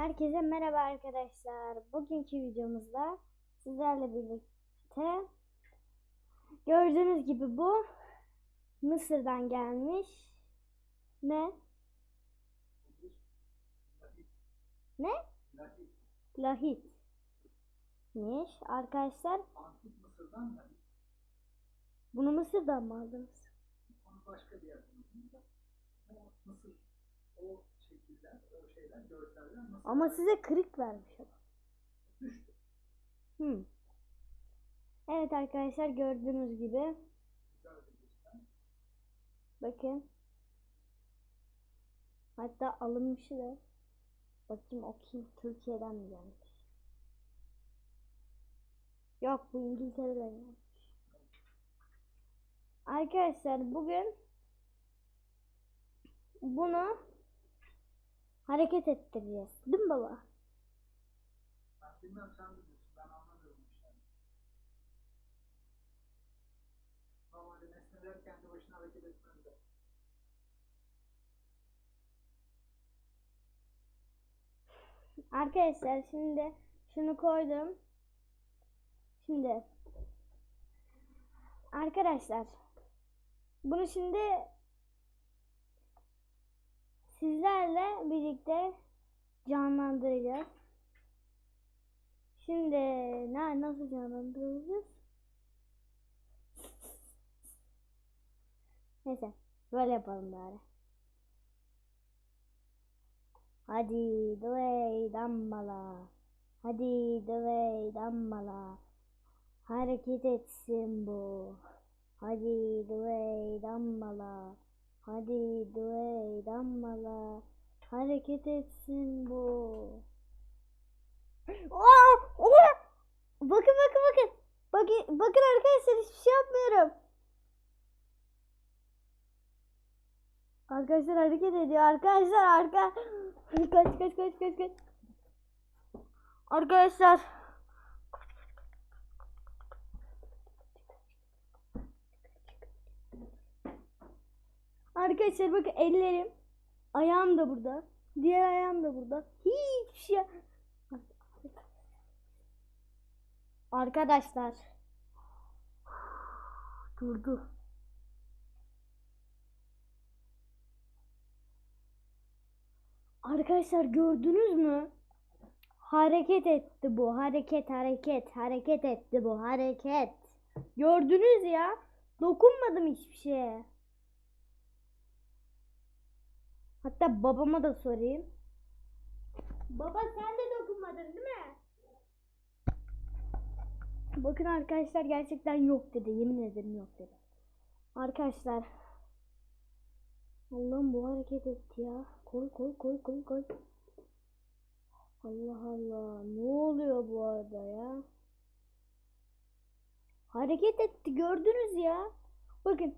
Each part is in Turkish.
Herkese merhaba arkadaşlar. Bugünkü videomuzda sizlerle birlikte gördüğünüz gibi bu Mısır'dan gelmiş ne? Ne? Lahitmiş arkadaşlar. Antik Mısır'dan da Bunu Mısır'dan mı aldınız? onu başka bir yerden aldım Mısır o şekiller, o şeyler, görseller Mısır Ama size kırık vermiş adam. düştü. Hmm. Evet arkadaşlar gördüğünüz gibi. Bakın. Hatta alınmışı da. Bakayım okuyayım Türkiye'den mi gelmiş? Yok bu İngiltere'den gelmiş. Arkadaşlar bugün bunu hareket ettireceğiz. Değil mi baba? Ben bilmem sen biliyorsun. Ben anlamıyorum bu işleri. Normalde nesneler kendi başına hareket etmezler. Arkadaşlar şimdi şunu koydum. Şimdi arkadaşlar bunu şimdi sizlerle birlikte canlandıracağız. Şimdi ne nasıl canlandıracağız? Neyse böyle yapalım bari. Hadi dövey dambala. Hadi dövey dambala. Hareket etsin bu. Hadi dövey dambala. Hadi dövey dambala. Hareket etsin bu. Aa! Aa! Bakın bakın bakın. Bakın, bakın arkadaşlar hiçbir şey yapmıyorum. Arkadaşlar hareket ediyor. Arkadaşlar arka. Kaç kaç kaç kaç kaç. Arkadaşlar. Arkadaşlar bakın ellerim. Ayağım da burada. Diğer ayağım da burada. Hiçbir şey. Arkadaşlar. Durdu. Arkadaşlar gördünüz mü? Hareket etti bu. Hareket hareket. Hareket etti bu. Hareket. Gördünüz ya. Dokunmadım hiçbir şeye. Hatta babama da sorayım. Baba sen de dokunmadın değil mi? Bakın arkadaşlar gerçekten yok dedi. Yemin ederim yok dedi. Arkadaşlar. Allah'ım bu hareket etti ya. Koy koy koy koy koy. Allah Allah. Ne oluyor bu arada ya? Hareket etti gördünüz ya. Bakın.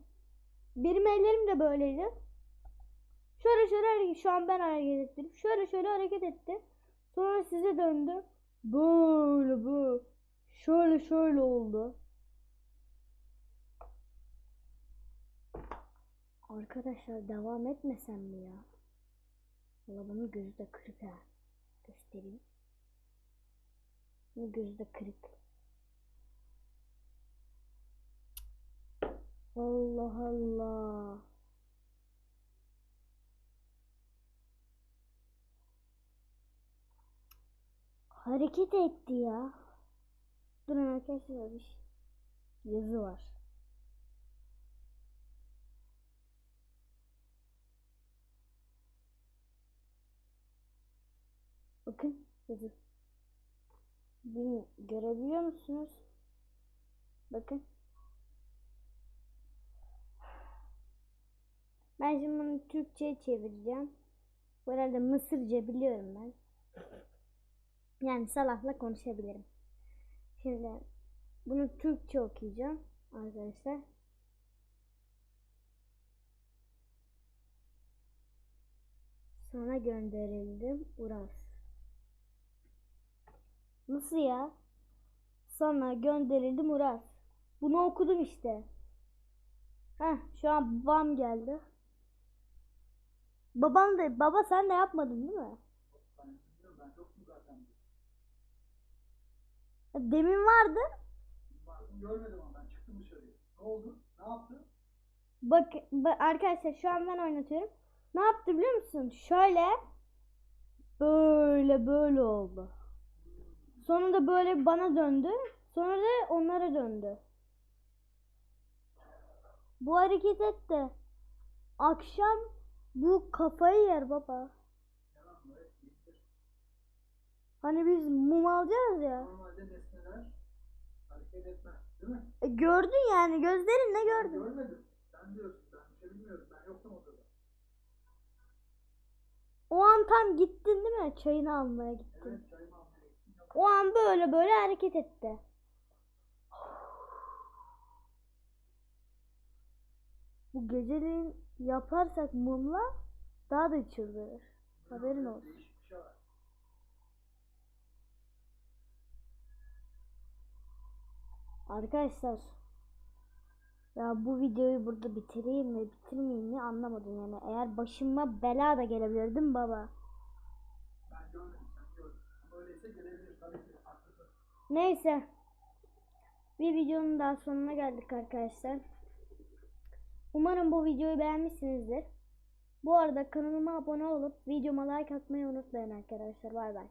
Benim ellerim de böyleydi. Şöyle şöyle hareket. Şu an ben hareket ettim. Şöyle şöyle hareket etti. Sonra size döndü. Böyle bu. Şöyle şöyle oldu. Arkadaşlar devam etmesem mi ya? Bunun gözü de kırık ha. Göstereyim. Bunun gözü de kırık. Allah Allah. Hareket etti ya. Durun arkadaşlar bir yazı var. Bakın yazı. Bilmiyorum, görebiliyor musunuz? Bakın. Ben şimdi bunu Türkçe'ye çevireceğim. Bu arada Mısırca biliyorum ben. Yani Salah'la konuşabilirim. Şimdi bunu Türkçe okuyacağım arkadaşlar. Sana gönderildim Uras. Nasıl ya? Sana gönderildim Uras. Bunu okudum işte. Heh, şu an babam geldi. Babam da baba sen de yapmadın değil mi? Ben ben de Demin vardı. Baktım görmedim ama ben çıktım dışarıya. Ne oldu? Ne yaptı? Bak, bak arkadaşlar şu an ben oynatıyorum. Ne yaptı biliyor musun? Şöyle böyle böyle oldu. Sonra da böyle bana döndü. Sonra da onlara döndü. Bu hareket etti. Akşam bu kafayı yer baba. Hani biz mum alacağız ya. Normalde nesneler hareket etmez. Değil mi? E, gördün yani gözlerinle Ben gördün. görmedim. Sen diyorsun. Ben bir şey bilmiyorum. Ben yoktum odada. O an tam gittin değil mi? Çayını almaya gittin. Evet çayımı almaya gittim. Yok. O an böyle böyle hareket etti. Bu geceliğin yaparsak mumla daha da çıldırır. Haberin olsun. Değişik bir şey var. Arkadaşlar ya bu videoyu burada bitireyim mi bitirmeyeyim mi anlamadım yani. Eğer başıma bela da gelebilir değil mi baba? Neyse. Bir videonun daha sonuna geldik arkadaşlar. Umarım bu videoyu beğenmişsinizdir. Bu arada kanalıma abone olup videoma like atmayı unutmayın arkadaşlar. Bay bay.